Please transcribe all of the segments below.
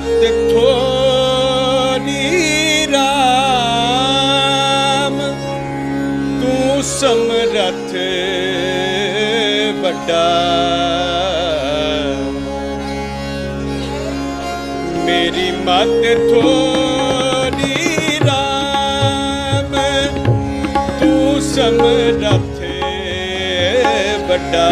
ਮਤ ਥੋੜੀ ਰਾਮ ਤੂੰ ਸਮਰਥ ਵੱਡਾ। ਮੇਰੀ ਮਤ ਥੋੜੀ ਰਾਮ ਤੂੰ ਸਮਰਥ ਵੱਡਾ।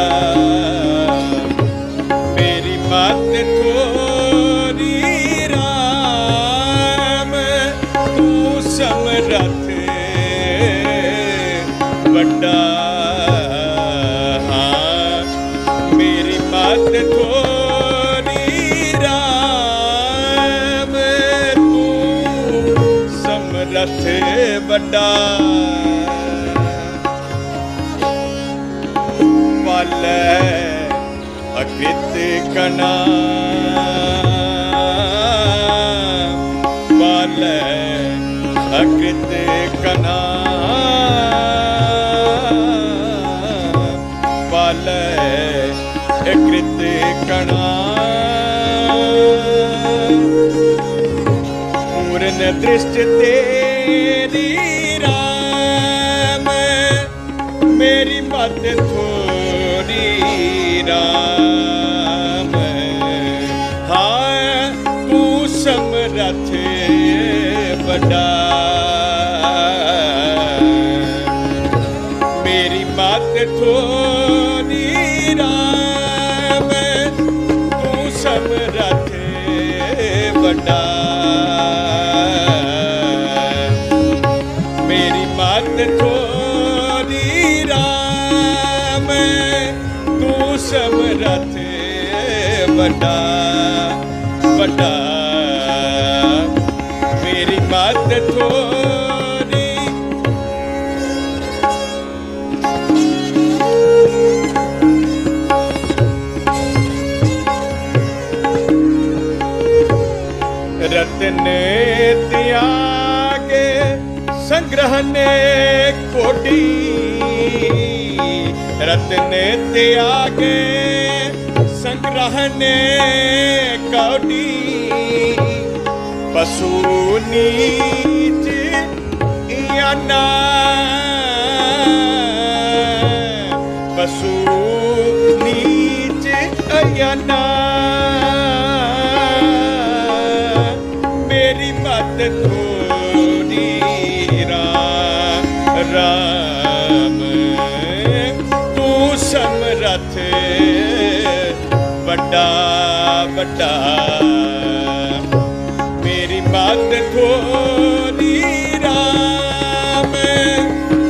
ਸਮਰਥ ਵੱਡਾ ਹਾਂ ਮੇਰੀ ਮਤ ਥੋੜੀ ਰਾਮ ਤੂੰ ਸਮਰਥ ਵੱਡਾ। ਵਾਲੇ ਅਕ੍ਰਿਤ ਕਨਾ। ਅਕ੍ਰਿਤ ਕਨਾ ਵਾਲੇ ਅਕ੍ਰਿਤ ਕਨਾ ਪੂਰਨ ਦ੍ਰਿਸ਼ਟ ਤੇਰੀ ਰਾਮ, ਮੇਰੀ ਮਤ ਥੋੜੀ ਰਾਮ। ਹਾਂ ਤੂੰ ਸਮਰਥ ਵੱਡਾ। ਮੇਰੀ ਮਤ ਥੋੜੀ ਰਾਮ, ਤੂੰ ਸਮਰਥ ਵੱਡਾ। ਮੇਰੀ ਮਤ ਥੋੜੀ ਰਾਮ, ਤੂੰ ਸਮਰਥ ਵੱਡਾ। ਵੱਡਾ। ਮੇਰੀ ਮਤ ਥੋੜੀ ਰਤਨ ਤਿਆਗੇ ਸੰਗ੍ਰਹਨੇ ਕੋਟੀ। ਰਤਨ ਤਿਆਗੇ ਸੰਗ੍ਰਹਨੇ ਨੇ ਪਸ਼ੂ ਨੀਚ ਇਆਨਾ ਪਸ਼ੂ ਮੇਰੀ ਮਤ ਥੋੜੀ ਰਾਮ ਰਾਮ ਤੂੰ ਸਮਰਥ ਵੱਡਾ ਵੱਡਾ ਮੇਰੀ ਮਤ ਥੋੜੀ ਰਾਮ,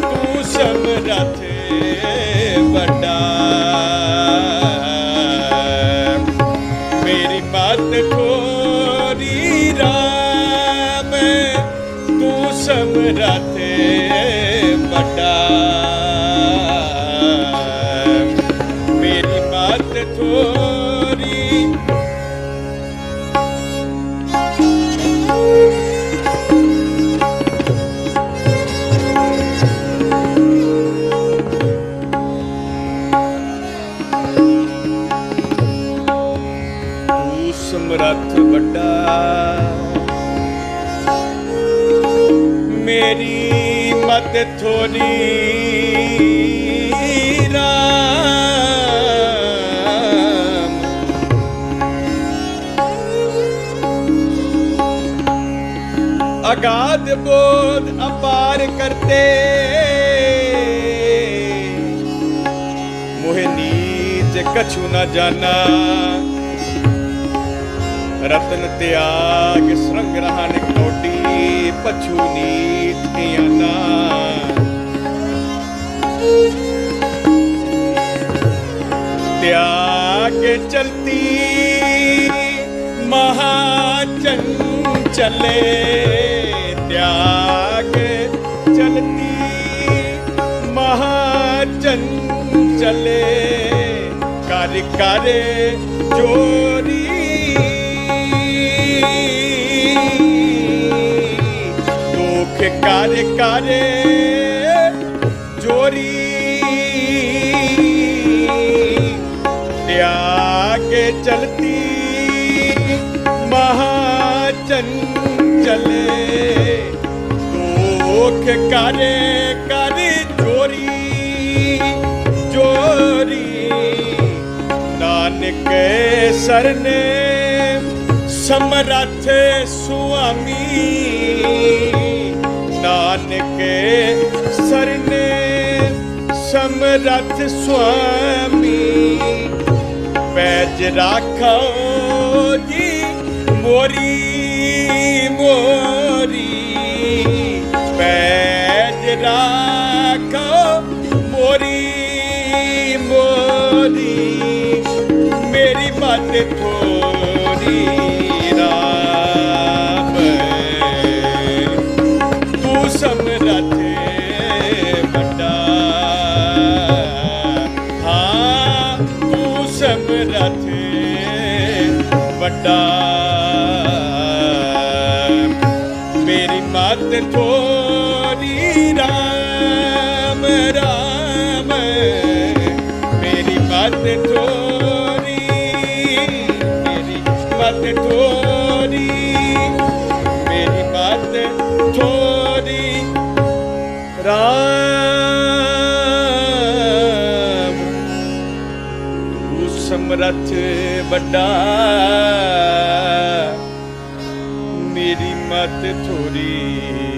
ਤੂੰ ਸਮਰਥ ਵੱਡਾ। ਮੇਰੀ ਬਾਤ ਥੋੜੀ ਰਾਮ, ਤੂੰ ਸਮਰਥ ਵੱਡਾ। ਮੇਰੀ ਬਾਤ ਥੋੜੀ ਸਮਰੱਥ ਵੱਡਾ। ਮੇਰੀ ਮਤ ਥੋੜੀ ਰਾਮ। ਅਗਾਧ ਬੋਧ ਅਪਾਰ ਕਰਤੇ। ਮੋਹਿ ਨੀਚ ਕਛੂ ਨਾ ਜਾਣਾ। ਰਤਨ ਤਿਆਗ ਸਰੰਗ ਰਹਨ ਕੋਟੀ ਪਛੂ ਨੀਤ ਕਿਆਨਾ ਤਿਆਗ ਚਲਤੀ ਮਹਾਚਨ ਚਲੇ ਤਿਆਗ ਚਲਤੀ ਮਹਾਚਨ ਕਰ ਕਰ ਜੋਰੀ ਦੁਖ ਕਰ ਤਿਆਗ ਚਲਤੀ ਮਹਾ ਚੰਚਲੇ ਦੁਖ ਕਰੇ ਕਰੀ ਚੋਰੀ ਚੋਰੀ ਨਾਨਕ ਸਰਨੇ ਸਮਰੱਥ ਸੁਆਮੀ। ਨਾਨਕ ਸਰਨੇ ਸਮਰਥ ਸੁਆਮੀ। ਪੈਜ ਰਾਖੋ ਜੀ ਮੋਰੀ ਮੋਰੀ। ਪੈਜ ਰਾਖੋ ਮੇਰੀ ਮਤ ਥੋੜੀ ਰਾਮ ਰਾਮ। ਮੇਰੀ ਮਤ ਥੋੜੀ ਮੇਰੀ ਮਤ ਥੋੜੀ ਮੇਰੀ ਮਤ ਥੋੜੀ ਰਾਮ। ਤੂੰ ਸਮਰੱਥ ਵੱਡਾ ਮੇਰੀ ਮਤ ਥੋੜੀ